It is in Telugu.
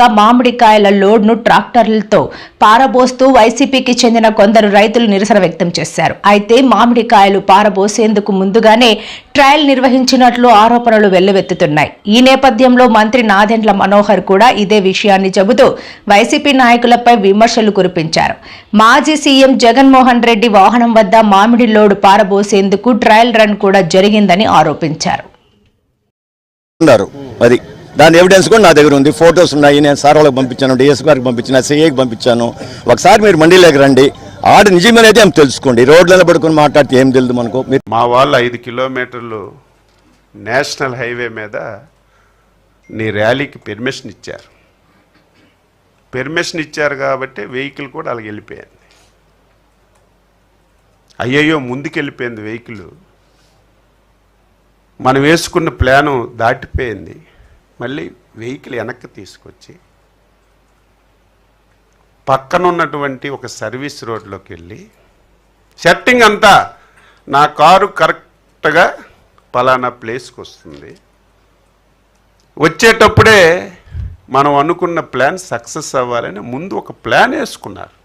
గా మామిడికాయల లోడ్ను ట్రాక్టర్లతో పారబోస్తూ వైసీపీకి చెందిన కొందరు రైతులు నిరసన వ్యక్తం చేశారు. అయితే మామిడికాయలు పారబోసేందుకు ముందుగానే ట్రయల్ నిర్వహించినట్లు ఆరోపణలు వెల్లువెత్తుతున్నాయి. ఈ నేపథ్యంలో మంత్రి నాదెండ్ల మనోహర్ కూడా ఇదే విషయాన్ని చెబుతూ వైసీపీ నాయకులపై విమర్శలు కురిపించారు. మాజీ సీఎం జగన్మోహన్ రెడ్డి వాహనం వద్ద మామిడి లోడ్ పారబోసేందుకు ట్రయల్ రన్ కూడా జరిగిందని ఆరోపించారు. అది దాని ఎవిడెన్స్ కూడా నా దగ్గర ఉంది. ఫొటోస్ ఉన్నాయి. నేను సార్ వాళ్ళకి పంపించాను డిఎస్ గారికి పంపించాను సిఏకి పంపించాను. ఒకసారి మీరు మండీలోకి రండి. ఆడ నిజమనేది ఏం తెలుసుకోండి. రోడ్లలో పడుకుని మాట్లాడితే ఏం తెలియదు మనకు. మీరు మా వాళ్ళు ఐదు కిలోమీటర్లు నేషనల్ హైవే మీద నీ ర్యాలీకి పెర్మిషన్ ఇచ్చారు. పెర్మిషన్ ఇచ్చారు కాబట్టి వెహికల్ కూడా అలాగ వెళ్ళిపోయింది. అయ్యయ్యో ముందుకెళ్ళిపోయింది వెహికల్. మనం వేసుకున్న ప్లాను దాటిపోయింది. మళ్ళీ వెహికల్ వెనక్కి తీసుకొచ్చి పక్కన ఉన్నటువంటి ఒక సర్వీస్ రోడ్లోకి వెళ్ళి సెట్టింగ్ అంతా నా కారు కరెక్ట్గా పలానా ప్లేస్కి వస్తుంది. వచ్చేటప్పుడే మనం అనుకున్న ప్లాన్ సక్సెస్ అవ్వాలని ముందు ఒక ప్లాన్ వేసుకున్నారు.